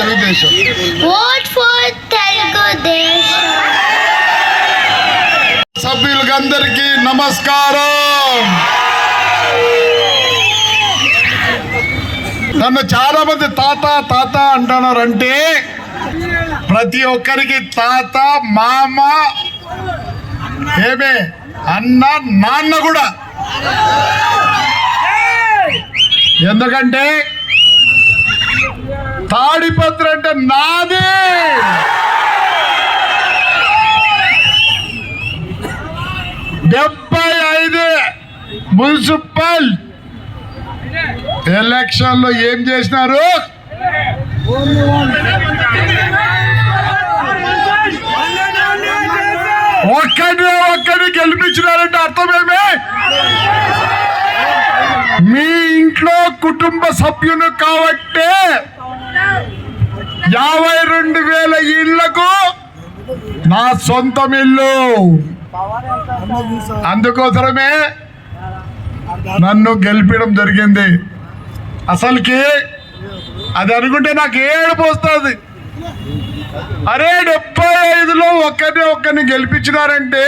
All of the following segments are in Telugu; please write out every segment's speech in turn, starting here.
Telugu Desam Telugu Desam. సభ్యులకి అందరికీ నమస్కారం నన్ను చాలా మంది తాత తాత అంటున్నారంటే ప్రతి ఒక్కరికి తాత మామ ఏమే అన్న నాన్న కూడా ఎందుకంటే తాడిపత్ర అంటే నాది. డెబ్బై ఐదు మున్సిపల్ ఎలక్షన్లో ఏం చేసినారు? ఒక్కడిని ఒక్కడిని గెలిపించినారంటే అర్థమేమే? మీ ఇంట్లో కుటుంబ సభ్యులు కాబట్టే యాభై రెండు వేల ఇళ్ళకు నా సొంతం ఇల్లు. అందుకోసమే నన్ను గెలిపడం జరిగింది. అసలుకి అది అనుకుంటే నాకు ఏడుపు వస్తుంది. అరే డెబ్బై ఐదులో ఒక్కరిని ఒక్కరిని గెలిపించినారంటే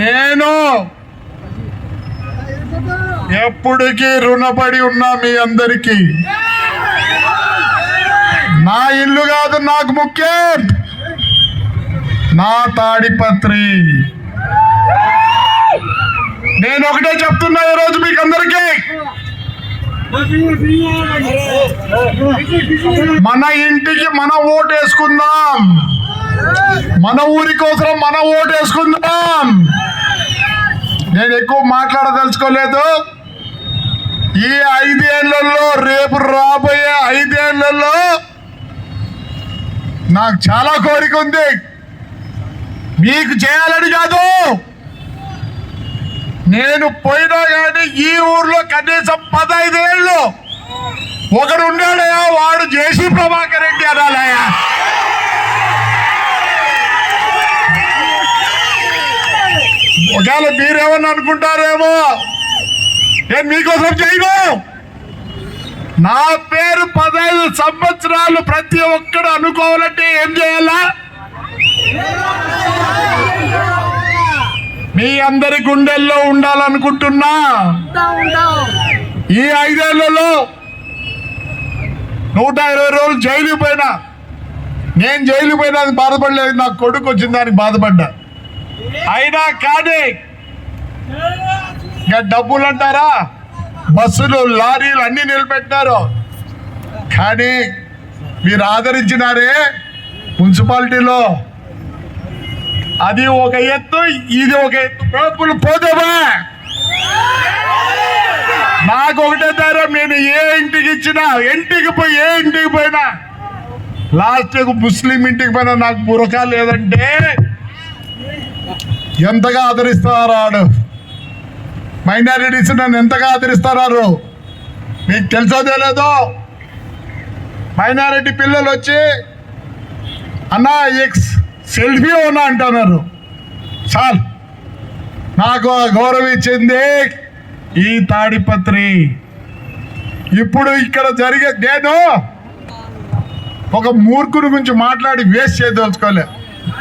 నేను ఎప్పటికీ రుణపడి ఉన్నా మీ అందరికీ. నా ఇల్లు కాదు నాకు ముఖ్యం. నా తాడిపత్రి. నేను ఒకటే చెప్తున్నా ఈరోజు మీకు అందరికీ మన ఇంటికి మన ఓటు వేసుకుందాం. మన ఊరి కోసం మన ఓటు వేసుకుందాం. నేను ఎక్కువ మాట్లాడదలుచుకోలేదు. ఈ ఐదేళ్ళలో రేపు రాబోయే ఐదేళ్ళలో నాకు చాలా కోరిక ఉంది. మీకు చేయాలని కాదు. నేను పోయినా కానీ ఈ ఊర్లో కనీసం పదైదేళ్ళు ఒకడు ఉన్నాడయా వాడు జేసీ ప్రభాకర్ రెడ్డి అనాలయా ఒకవేళ మీరేమన్నా అనుకుంటారేమో నేను మీకోసం చేయను. నా పేరు పదహైదు సంవత్సరాలు ప్రతి ఒక్కడు అనుకోవాలంటే ఏం చేయాలా? మీ అందరి గుండెల్లో ఉండాలనుకుంటున్నా? ఈ ఐదేళ్ళలో నూట ఇరవై రోజులు జైలు పోయినా నేను జైలు పోయినా అది బాధపడలేదు నాకు కొడుకు వచ్చింది దానికి బాధపడ్డా. అయినా కానీ ఇంకా డబ్బులు అంటారా? బస్సులు లారీలు అన్ని నిలబెట్టారు కానీ మీరు ఆదరించినారే మున్సిపాలిటీలో. అది ఒక ఎత్తు ఇది ఒక ఎత్తు. డబ్బులు పోతావా నాకు ఒకటే ధైర్యం నేను ఏ ఇంటికి ఇచ్చినా ఇంటికి పోయి ఏ ఇంటికి పోయినా లాస్ట్ ముస్లిం ఇంటికి పోయినా నాకు బురకా లేదంటే ఎంతగా ఆదరిస్తున్నారు ఆడు? మైనారిటీస్ నన్ను ఎంతగా ఆదరిస్తున్నారు మీకు తెలుసో తెలియదు మైనారిటీ పిల్లలు వచ్చి అన్నా ఎక్స్ సెల్ఫీ ఉన్నా అంటున్నారు. సార్ నాకు గౌరవం ఈ తాడిపత్రి. ఇప్పుడు ఇక్కడ జరిగే నేను ఒక మూర్ఖుని గురించి మాట్లాడి వేస్ట్ చేయదలుచుకోలే.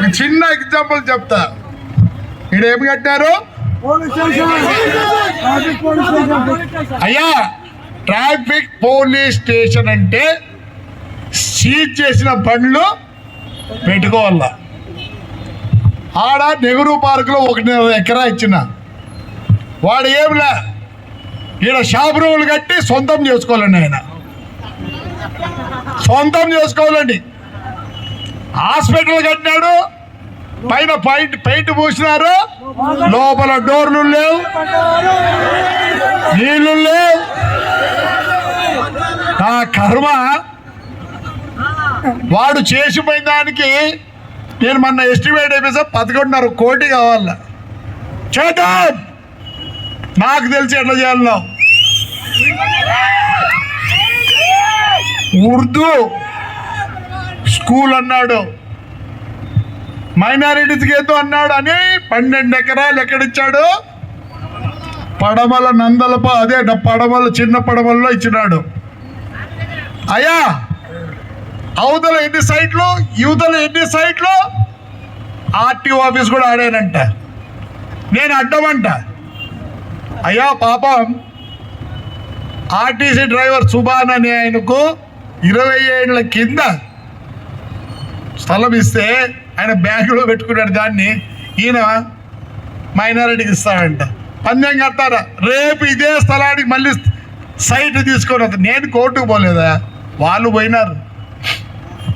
మీకు చిన్న ఎగ్జాంపుల్ చెప్తా. ఇక్కడ ఏమి కట్టారు? అయ్యా ట్రాఫిక్ పోలీస్ స్టేషన్ అంటే సీజ్ చేసిన బండ్లు పెట్టుకోవాల. ఆడ నెహ్రూ పార్కులో ఒకటిన్నర ఎకరా ఇచ్చిన. వాడు ఏంలే ఈడ షాప్ రూములు కట్టి సొంతం చేసుకోవాలండి ఆయన. సొంతం చేసుకోవాలండి. హాస్పిటల్ కట్టినాడు పైన పైంట్ పెయింట్ పూసినారు లోపల డోర్లు లేవు. నీళ్ళు లేవు. నా కర్మ వాడు చేసిపోయిన దానికి నేను మొన్న ఎస్టిమేట్ అయిపోయి పదకొండున్నర కోటి కావాల? చేద్దాం. నాకు తెలిసి ఎట్లా చేయాలనో ఉర్దూ స్కూల్ అన్నాడు. మైనారిటీస్కి ఏదో అన్నాడు అని పన్నెండు ఎకరాలు ఎక్కడిచ్చాడు? పడమల నందలప అదే పడమల చిన్న పడమల్లో ఇచ్చినాడు. అయ్యా అవతల ఎన్ని సైట్లు యువతల ఎన్ని సైట్లు? ఆర్టీఓ ఆఫీస్ కూడా ఆడానంట నేను అడ్డమంట. అయ్యా పాపం. ఆర్టీసీ డ్రైవర్ సుభాన్ అనే ఆయనకు ఇరవై ఏళ్ళ కింద స్థలం ఇస్తే ఆయన బ్యాంకులో పెట్టుకున్నాడు దాన్ని. ఈయన మైనారిటీకి ఇస్తాడంట. పందెం కడతారా? రేపు ఇదే స్థలానికి మళ్ళీ సైట్ తీసుకొని వస్తా నేను కోర్టుకు పోలేదా? వాళ్ళు పోయినారు.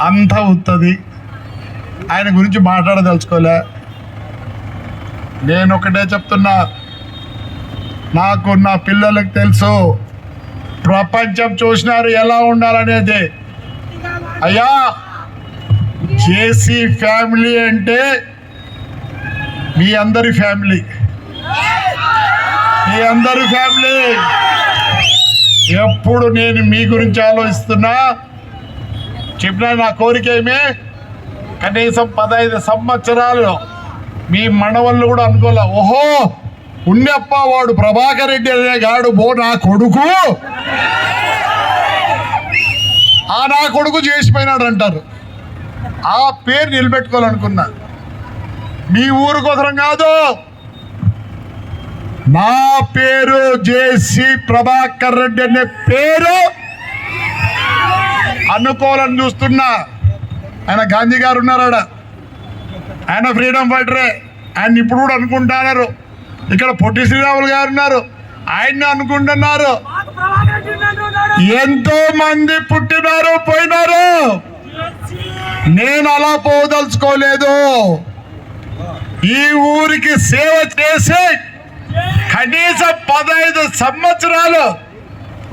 అంతా ఉత్తది. ఆయన గురించి మాట్లాడదలుచుకోలే. నేను ఒకటే చెప్తున్నా. నాకు నా పిల్లలకు తెలుసు. ప్రపంచం చూసినారు ఎలా ఉండాలనేది. అయ్యా! జేసీ ఫ్యామిలీ అంటే మీ అందరి ఫ్యామిలీ. మీ అందరి ఫ్యామిలీ. ఎప్పుడు నేను మీ గురించి ఆలోచిస్తున్నా చెప్పిన నా కోరిక ఏమే? కనీసం పదహైదు సంవత్సరాలు మీ మనవళ్ళు కూడా అనుకోలే. ఓహో ఉన్నప్ప వాడు ప్రభాకర్ రెడ్డి అనే గాడు బో నా కొడుకు. ఆ నా కొడుకు చేసిపోయినాడు అంటారు ఆ పేరు నిలబెట్టుకోవాలనుకున్నా. మీ ఊరు కోసరం కాదు. నా పేరు జేసి ప్రభాకర్ రెడ్డి అనే పేరు అనుకోవాలని చూస్తున్నా. ఆయన గాంధీ గారు ఉన్నారాడ. ఆయన ఫ్రీడమ్ ఫైటరే. ఆయన ఇప్పుడు కూడా అనుకుంటున్నారు ఇక్కడ పొట్టి శ్రీరాములు గారు ఉన్నారు. ఆయన్ని అనుకుంటున్నారు. ఎంతో మంది పుట్టినారు పోయినారు. నేను అలా పోదలుచుకోలేదు. ఈ ఊరికి సేవ చేసి కనీసం పదహైదు సంవత్సరాలు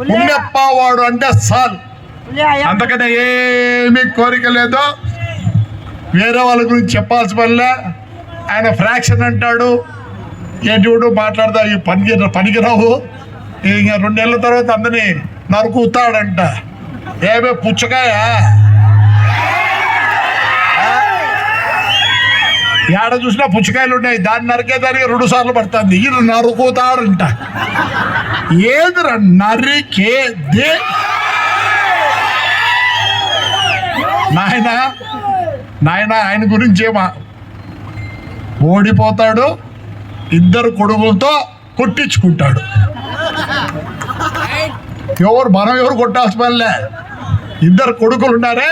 ఉన్నప్పవాడు అంటే సార్. అంతకన్నా ఏమీ కోరిక లేదు. వేరే వాళ్ళ గురించి చెప్పాల్సి పనిలే ఆయన ఫ్రాక్షన్ అంటాడు. ఏంటి మాట్లాడదా ఈ పనికి పనికిరావు ఇంకా రెండు నెలల తర్వాత అందరినీ నరుకుతాడంట. ఏమే పుచ్చకాయ? ఏడ చూసినా పుచ్చకాయలు ఉన్నాయి దాన్ని నరికేదానికి రెండు సార్లు పడుతుంది. ఇది నరుకుతారంట ఏదిరా నరికేదే నాయన నాయన ఆయన గురించి ఏమా? ఓడిపోతాడు ఇద్దరు కొడుకులతో కొట్టించుకుంటాడు. ఎవరు మనం ఎవరు కొట్టాల్సిన పనిలే? ఇద్దరు కొడుకులు ఉన్నారే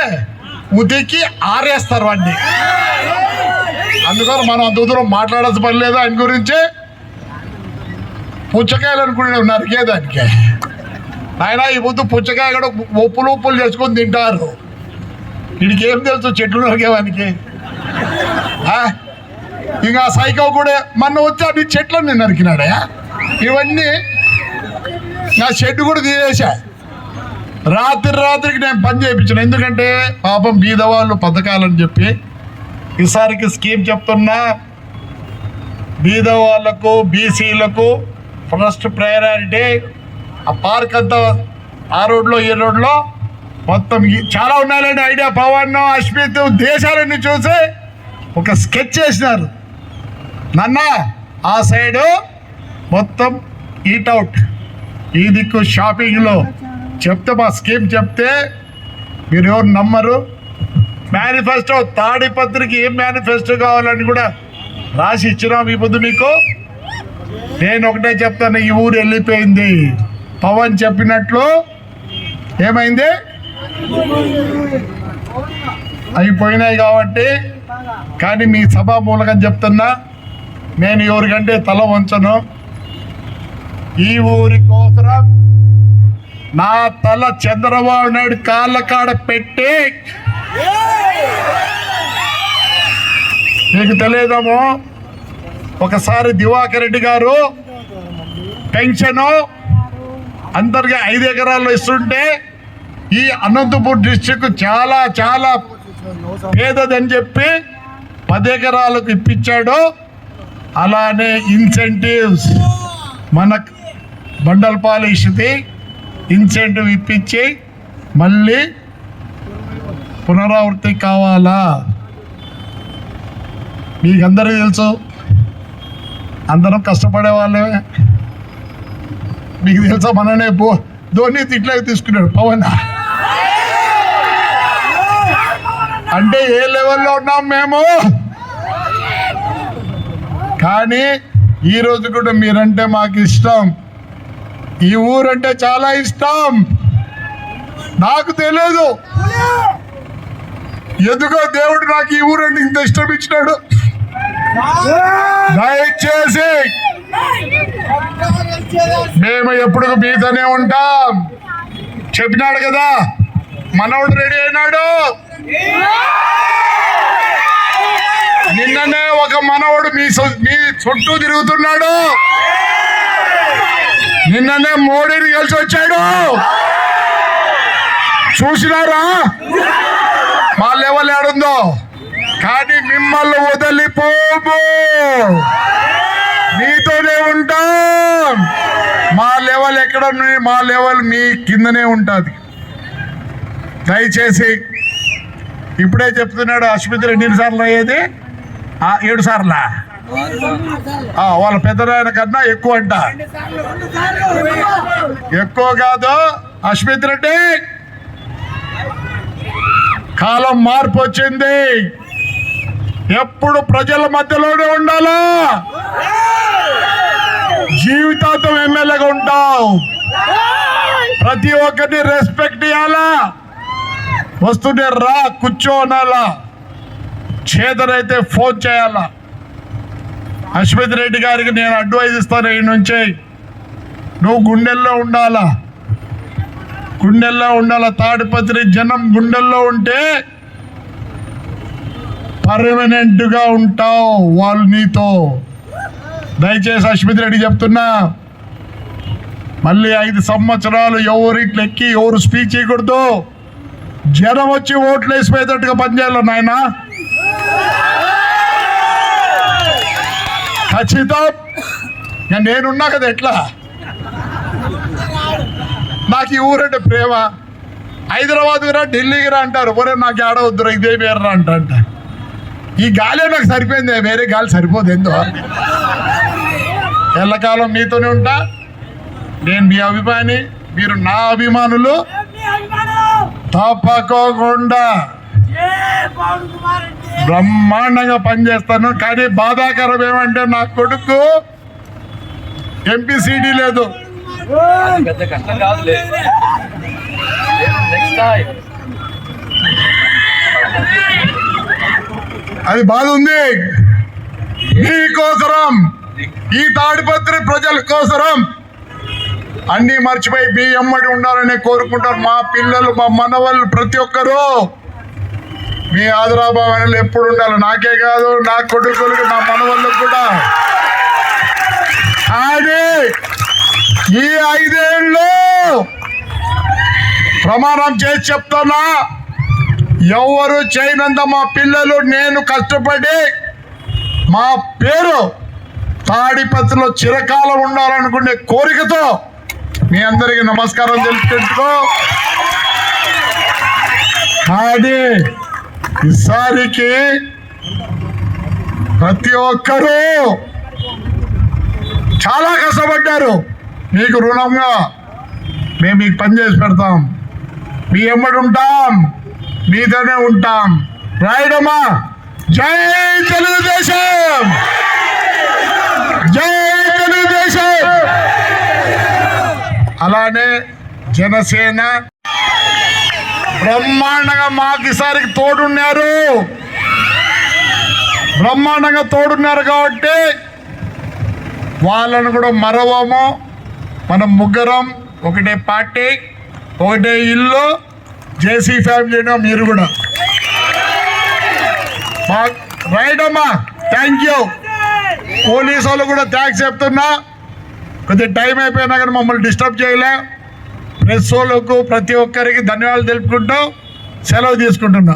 ఉతికి ఆరేస్తారు వాడిని. అందుకని మనం అంత దూరం మాట్లాడాల్సిన పని లేదు ఆయన గురించి. పుచ్చకాయలు అనుకునే నరికేదానికి ఆయన ఈ పొద్దు పుచ్చకాయ కూడా ఉప్పులు ఉప్పులు చేసుకొని తింటారు. వీడికి ఏం తెలుసు? చెట్లు నరికేవానికి ఇంకా సైకో కూడా మొన్న వచ్చి అన్ని చెట్లన్నీ నరికినాడా? ఇవన్నీ నా షెడ్ కూడా తీసేసా. రాత్రి రాత్రికి నేను పని చేయించాను. ఎందుకంటే పాపం బీదవాళ్ళు పథకాలని చెప్పి ఈసారికి స్కీమ్ చెప్తున్నా బీదవాళ్ళకు బీసీలకు ఫస్ట్ ప్రయారిటీ ఆ పార్క్ అంతా ఆ రోడ్లో ఈ రోడ్లో మొత్తం చాలా ఉన్నాయండి ఐడియా. పవన్ అశ్మిత్ దేశాలన్నీ చూసి ఒక స్కెచ్ చేసినారు. నాన్న ఆ సైడు మొత్తం ఈట్అవుట్ ఈ దిక్కు షాపింగ్లో చెప్తే మా స్కీమ్ చెప్తే మీరు ఎవరు నమ్మరు? మేనిఫెస్టో తాడిపత్రికి ఏం మేనిఫెస్టో కావాలని కూడా రాసి ఇచ్చినాం ఈ పొద్దు మీకు. నేను ఒకటే చెప్తాను ఈ ఊరు వెళ్ళిపోయింది. పవన్ చెప్పినట్లు ఏమైంది? అయిపోయినాయి కాబట్టి కానీ మీ సభా మూలకం చెప్తున్నా నేను ఎవరికంటే తల వంచను. ఈ ఊరి కోసరం నా తల చంద్రబాబు నాయుడు కాళ్ళ కాడ పెట్టి మీకు తెలియదేమో ఒకసారి దివాకర్ రెడ్డి గారు పెన్షను అందరికీ ఐదు ఎకరాల్లో ఇస్తుంటే ఈ అనంతపూర్ డిస్టిక్ చాలా చాలా పేదదని చెప్పి పది ఎకరాలకు ఇప్పించాడు. అలానే ఇన్సెంటివ్స్ మన బండల్ ఇస్తుంది ఇన్సెంటివ్ ఇప్పించి మళ్ళీ పునరావృతి కావాలా? మీకు అందరికీ తెలుసు అందరం కష్టపడే వాళ్ళే మీకు తెలుసా మననే బో ధోని తిట్లాగా తీసుకున్నాడు పవన్. అంటే ఏ లెవెల్లో ఉన్నాం మేము? కానీ ఈరోజు కూడా మీరంటే మాకు ఇష్టం. ఈ ఊరంటే చాలా ఇష్టం. నాకు తెలియదు ఎందుకో దేవుడు నాకు ఈ ఊరంటే ఇంత ఇష్టం ఇచ్చినాడు. దయచేసి మేము ఎప్పుడు మీతోనే ఉంటాం. చెప్పినాడు కదా మనవడు రెడీ అయినాడు. నిన్ననే ఒక మనవడు మీ మీ చుట్టూ తిరుగుతున్నాడు. నిన్ననే మోడీని కలిసి వచ్చాడు. చూసినారా? మా లెవెల్ ఏడుందో కానీ మిమ్మల్ని వదిలిపోము. మీతోనే ఉంటాం. మా లెవెల్ ఎక్కడ మా లెవెల్ మీ కిందనే ఉంటుంది. దయచేసి ఇప్పుడే చెప్తున్నాడు ఆసుపత్రి ఎన్ని సార్లు అయ్యేది? ఏడు సార్లా? వాళ్ళ పెద్దనాయన కన్నా ఎక్కువ అంట ఎక్కువ కాదు ఆసుపత్రి అంటే కాలం మార్పు వచ్చింది. ఎప్పుడు ప్రజల మధ్యలోనే ఉండాలా? జీవితాంతం ఎమ్మెల్యేగా ఉంటావు ప్రతి ఒక్కరిని రెస్పెక్ట్ ఇవ్వాలా వస్తుంటే రా కూర్చో అనాలా చేతనైతే ఫోన్ చేయాలా? అశ్విత్ రెడ్డి గారికి నేను అడ్వైజ్ ఇస్తాను ఈ నుంచి. నువ్వు గుండెల్లో ఉండాలా? గుండెల్లో ఉండాల తాడిపత్రి జనం గుండెల్లో ఉంటే పర్మనెంట్గా ఉంటావు వాళ్ళు నీతో. దయచేసి అశ్వత్ రెడ్డి చెప్తున్నా మళ్ళీ ఐదు సంవత్సరాలు ఎవరు ఇట్లా ఎక్కి ఎవరు స్పీచ్ చేయకూడదు జనం వచ్చి ఓట్లు వేసిపోయేటట్టుగా పనిచేయాలి నాయన? ఖచ్చితం. ఇక నేనున్నా కదా ఎట్లా? నాకు ఈ ఊరంటే ప్రేమ. హైదరాబాద్ రా ఢిల్లీకి రా అంటారు. ఒరే నాకు ఆడవద్దురా ఇదే పేరు అంట అంట. ఈ గాలి నాకు సరిపోయింది వేరే గాలి సరిపోదు ఎందో ఎల్లకాలం మీతోనే ఉంటా. నేను మీ అభిమాని మీరు నా అభిమానులు. తప్పకోకుండా. బ్రహ్మాండంగా పనిచేస్తాను కానీ బాధాకరం ఏమంటే నా కొడుకు. ఎంపీసీడీ లేదు. పెద్ద కష్టం కాదులే. నెక్స్ట్ టైం అది బాధ ఉంది మీకోసరం ఈ తాడిపత్రి ప్రజల కోసరం. అన్నీ మర్చిపోయి మీ ఎమ్మడి ఉండాలని కోరుకుంటారు మా పిల్లలు మా మనవాళ్ళు ప్రతి ఒక్కరూ. మీ ఆదరాభావాలు ఎప్పుడు ఉండాలి? నాకే కాదు నా కొడుకులకు నా మనవాళ్ళకు కూడా. ఈ ఐదేళ్ళు ప్రమాణం చేసి చెప్తున్నా ఎవరు చేయనంత మా పిల్లలు నేను కష్టపడి మా పేరు తాడిపత్రిలో చిరకాలం ఉండాలనుకునే కోరికతో మీ అందరికీ నమస్కారం తెలుపుకుంటూ కానీ ఈసారికి ప్రతి ఒక్కరూ చాలా కష్టపడ్డారు. మీకు రుణంగా మేము మీకు పని చేసి పెడతాం. మీ ఎమ్మడి ఉంటాం. మీతోనే ఉంటాం. రాయడమ్మా జై తెలుగుదేశం! జై తెలుగుదేశం! అలానే జనసేన బ్రహ్మాండంగా మాకు ఈసారికి తోడున్నారు. బ్రహ్మాండంగా తోడున్నారు కాబట్టి వాళ్ళను కూడా మరవము. మనం ముగ్గురం ఒకటే పార్టీ ఒకటే ఇల్లు జేసీ ఫ్యామిలీ మీరు కూడా. రైట్ అమ్మా థ్యాంక్ యూ పోలీసు వాళ్ళు కూడా థ్యాంక్స్ చెప్తున్నా. కొద్దిగా టైం అయిపోయినా కానీ మమ్మల్ని డిస్టర్బ్ చేయలే. ప్రెస్ వాళ్ళకు ప్రతి ఒక్కరికి ధన్యవాదాలు తెలుపుకుంటూ సెలవు తీసుకుంటున్నా.